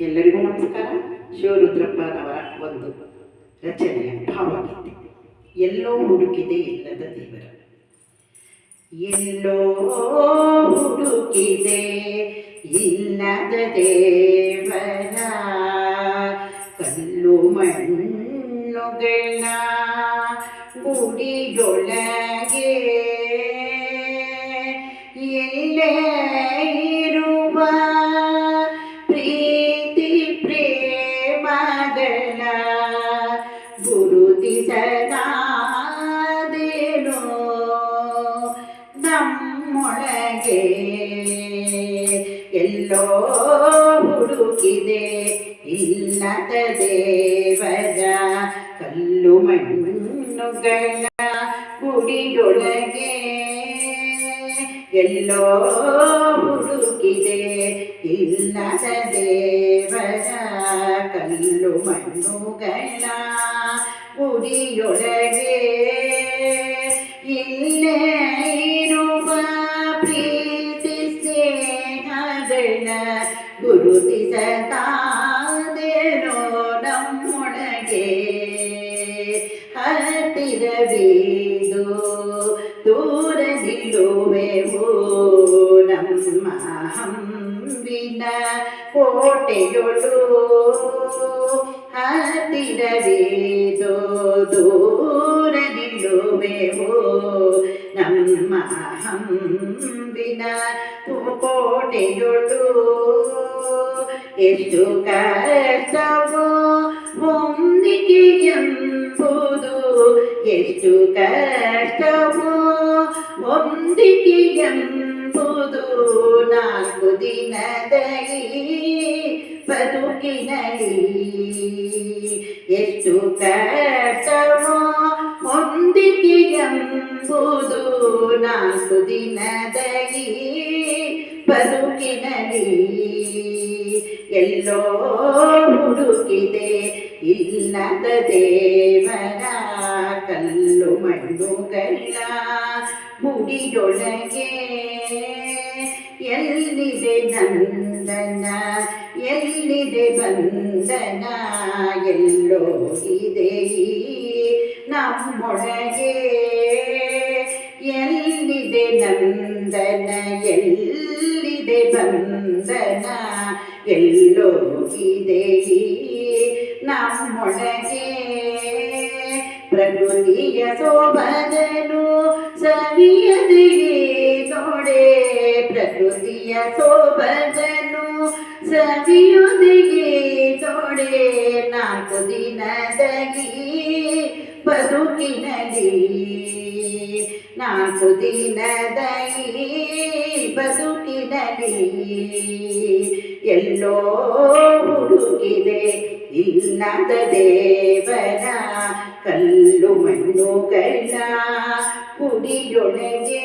ಎಲ್ಲರಿಗೂ ನಮಸ್ಕಾರ. ಶಿವರುದ್ರಪ್ಪನವರ ಒಂದು ರಚನೆಯ ಭಾವಗೀತೆ. ಎಲ್ಲೋ ಹುಡುಕಿದೆ ಇಲ್ಲದ ದೇವರ. ಎಲ್ಲೋ ಹುಡುಕಿದೆ ಇಲ್ಲದ ದೇವರ. ಕಲ್ಲು ಮಣ್ಣುಗಳ ಗುಡಿಯೊಳಗೆ ಗುರುತಿಸಲಾದೇನೋ ನಮ್ಮೊಳಗೆ ಎಲ್ಲೋ ಹುಡುಕಿದೆ ಇಲ್ಲದ ದೇವರ ಕಲ್ಲು ಮಣ್ಣುಗಳ ಗುಡಿಯೊಳಗೆ ಎಲ್ಲೋ ಹುಡುಕಿದೆ ಇಲ್ಲದ ದೇವರ ಕಲ್ಲು ಮಣ್ಣುಗಳ ಗುಡಿಯೊಳಗೆ ಇಲ್ಲೇ ಇರುವ ಪ್ರೀತಿ ಸ್ನೇಹಗಳ ಗುರುತಿಸತಾದೇನೋ ನಮ್ಮೊಳಗೆ ಹತ್ತಿರಬೇದು ದೂರ ನಿಲ್ಲುವೆವು ನಮ್ಮ ಹಂಬಿನ ಕೋಟೆಯೊಳು ಹತ್ತಿರಬೇದು ದೂರ ನಿಲ್ಲುವೆವು ನಮ್ಮ ಹಂಬಿನ ಕೋಟೆಯೊಳು ಎಷ್ಟು ಕಷ್ಟವೋ ಹೊಂದಿಕೆ ಎಂಬುದು ಎಷ್ಟು ಕಷ್ಟವೋ ಹೊಂದಿಕೆ ಎಂಬುದು ನಾಲ್ಕು ದಿನದಲ್ಲಿ ಬದುಕಿನಲ್ಲಿ ಎಷ್ಟು ಕಷ್ಟವೋ ಹೊಂದಿಕೆ ಎಂಬುದು ನಾಲ್ಕು ದಿನದಲ್ಲಿ ಬದುಕಿನಲ್ಲಿ ಎಲ್ಲೋ ಹುಡುಕಿದೆ ಇಲ್ಲದ ದೇವನ ಕಲ್ಲು ಮಣ್ಣುಗಳ ಗುಡಿಯೊಳಗೆ ಎಲ್ಲಿದೆ ನಂದನ ಎಲ್ಲಿದೆ ಬಂಧನ? ಎಲ್ಲೋ ಇದೆ ನಮ್ಮೊಳಗೆ. ಎಲ್ಲಿದೆ ನಂದನ? ಎಲ್ಲಿದೆ ಬಂಧನ? ಎಲ್ಲೋ ಇದೆ ನಮ್ಮೊಳಗೆ. ಪ್ರಕೃತಿಯ ಸೋಬದನು ಸೋಬದನು ಸವಿಯುದಿಗೆ ನೋಡೆ ನಾಲ್ಕು ದಿನದಲ್ಲಿ ಬದುಕಿನಲ್ಲಿ. ನಾಲ್ಕು ದಿನದಲ್ಲಿ ಬದುಕಿನಲ್ಲಿ. ಎಲ್ಲೋ ಹುಡುಕಿದೆ ಇಲ್ಲದ ದೇವನ ಕಲ್ಲು ಮಣ್ಣು ಮಣ್ಣುಗಳ ಕುಡಿಯೊಳಗೆ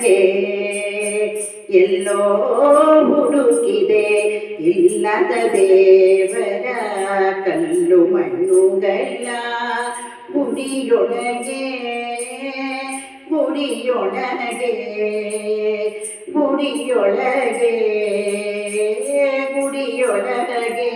ನನಗೆ ಎಲ್ಲೋ ಹುಡುಕಿದೆ ಇಲ್ಲದ ದೇವರ ಕಲ್ಲು ಮಣ್ಣುಗಳ ಗುಡಿಯೊಳಗೆ ಗುಡಿಯೊಳಗೆ ಗುಡಿಯೊಳಗೆ ಗುಡಿಯೊಳಗೆ